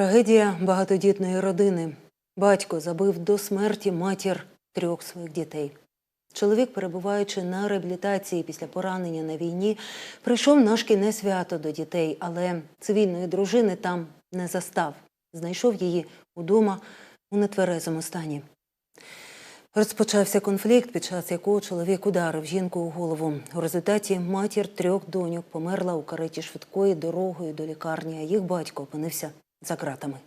Трагедія багатодітної родини. Батько забив до смерті матір трьох своїх дітей. Чоловік, перебуваючи на реабілітації після поранення на війні, прийшов на шкільне свято до дітей, але цивільної дружини там не застав. Знайшов її удома у нетверезому стані. Розпочався конфлікт, під час якого чоловік ударив жінку у голову. У результаті матір трьох доньок померла у кареті швидкої дорогою до лікарні, а їх батько опинився за ґратами.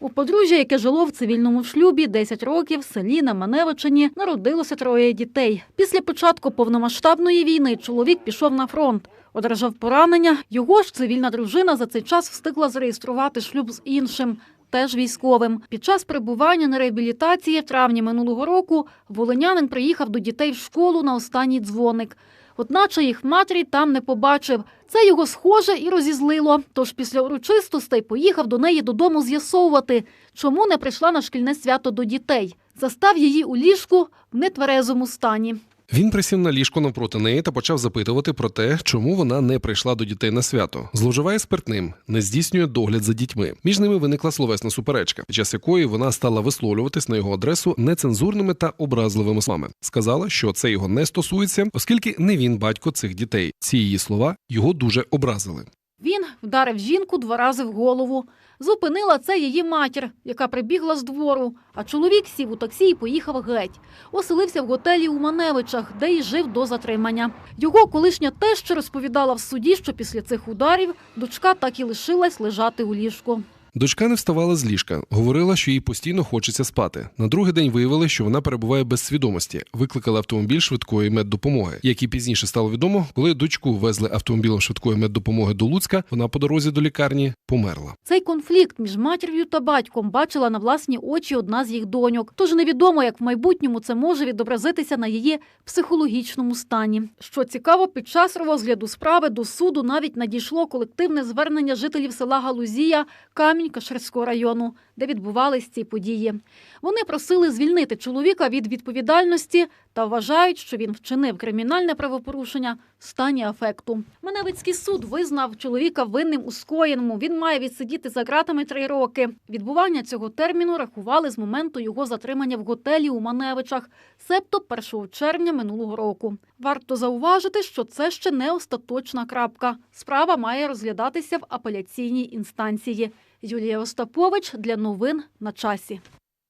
У подружжя, яке жило в цивільному шлюбі 10 років в селі на Маневичині, народилося троє дітей. Після початку повномасштабної війни чоловік пішов на фронт. Одержав поранення. Його ж цивільна дружина за цей час встигла зареєструвати шлюб з іншим, теж військовим. Під час перебування на реабілітації в травні минулого року волинянин приїхав до дітей в школу на останній дзвоник. Одначе їх матері там не побачив. Це його схоже і розізлило. Тож після урочистостей поїхав до неї додому з'ясовувати, чому не прийшла на шкільне свято до дітей. Застав її у ліжку в нетверезому стані. Він присів на ліжко навпроти неї та почав запитувати про те, чому вона не прийшла до дітей на свято. Зловживає спиртним, не здійснює догляд за дітьми. Між ними виникла словесна суперечка, під час якої вона стала висловлюватись на його адресу нецензурними та образливими словами. Сказала, що це його не стосується, оскільки не він батько цих дітей. Ці її слова його дуже образили. Він вдарив жінку два рази в голову. Зупинила це її матір, яка прибігла з двору. А чоловік сів у таксі і поїхав геть. Оселився в готелі у Маневичах, де й жив до затримання. Його колишня теща розповідала в суді, що після цих ударів дочка так і лишилась лежати у ліжку. Дочка не вставала з ліжка, говорила, що їй постійно хочеться спати. На другий день виявили, що вона перебуває без свідомості. Викликали автомобіль швидкої меддопомоги. Як і пізніше стало відомо, коли дочку везли автомобілем швидкої меддопомоги до Луцька, вона по дорозі до лікарні померла. Цей конфлікт між матір'ю та батьком бачила на власні очі одна з їх доньок. Тож невідомо, як в майбутньому це може відобразитися на її психологічному стані. Що цікаво, під час розгляду справи до суду навіть надійшло колективне звернення жителів села Галузія Камінь Каширського району, де відбувались ці події. Вони просили звільнити чоловіка від відповідальності та вважають, що він вчинив кримінальне правопорушення в стані афекту. Маневицький суд визнав чоловіка винним у скоєному. Він має відсидіти за ґратами три роки. Відбування цього терміну рахували з моменту його затримання в готелі у Маневичах, себто 1 червня минулого року. Варто зауважити, що це ще не остаточна крапка. Справа має розглядатися в апеляційній інстанції. Юлія Остапович для новин на часі.